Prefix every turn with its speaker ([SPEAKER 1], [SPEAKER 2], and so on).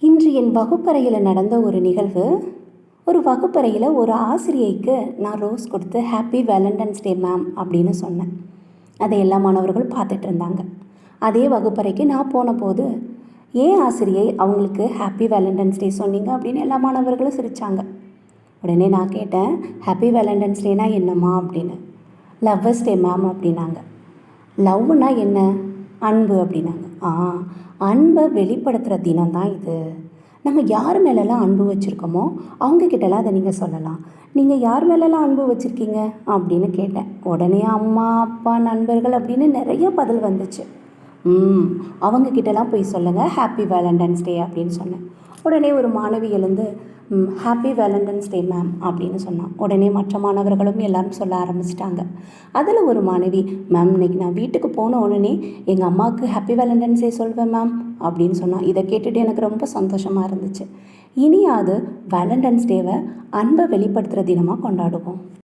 [SPEAKER 1] இன்று என் வகுப்பறையில் நடந்த ஒரு நிகழ்வு. ஒரு வகுப்பறையில் ஒரு ஆசிரியைக்கு நான் ரோஸ் கொடுத்து ஹாப்பி வேலண்டைன்ஸ் டே மேம் அப்படின்னு சொன்னேன். அதை எல்லா மாணவர்களும் பார்த்துட்டு இருந்தாங்க. அதே வகுப்பறைக்கு நான் போன போது ஏன் ஆசிரியை அவங்களுக்கு ஹாப்பி வேலண்டைன்ஸ் டே சொன்னீங்க? அப்படின்னு எல்லா மாணவர்களும் சிரித்தாங்க உடனே நான் கேட்டேன் ஹாப்பி வேலண்டைன்ஸ் டேனா என்னம்மா? அப்படின்னு. லவ்வர்ஸ் டே மேம் அப்படின்னாங்க. லவ்னா என்ன? அன்பு அப்படின்னாங்க. ஆ அன்பை வெளிப்படுத்துகிற தினம் தான் இது. நம்ம யார் மேலெல்லாம் அன்பு வச்சுருக்கோமோ அவங்கக்கிட்டலாம் அதை நீங்கள் சொல்லலாம். நீங்கள் யார் மேலெல்லாம் அன்பு வச்சுருக்கீங்க? அப்படின்னு கேட்டேன். உடனே அம்மா அப்பா நண்பர்கள் அப்படின்னு நிறைய பதில் வந்துச்சு. ம் அவங்கக்கிட்டலாம் போய் சொல்லுங்கள் ஹாப்பி வேலண்டைன்ஸ் டே அப்படின்னு சொன்னேன். உடனே ஒரு மாணவி எழுந்து ஹாப்பி வேலண்டைன்ஸ் டே மேம் அப்படின்னு சொன்னான். உடனே மற்ற மாணவர்களும் எல்லாரும் சொல்ல ஆரம்பிச்சிட்டாங்க. அதில் ஒரு மாணவி மேம் இன்னைக்கு நான் வீட்டுக்கு போன உடனே எங்கள் அம்மாவுக்கு ஹாப்பி வேலண்டைன்ஸ் டே சொல்வேன் மேம் அப்படின்னு சொன்னான். இதை கேட்டுட்டு எனக்கு ரொம்ப சந்தோஷமாக இருந்துச்சு. இனியாவது வேலண்டைன்ஸ் டேவை அன்பை வெளிப்படுத்துகிற தினமாக கொண்டாடுவோம்.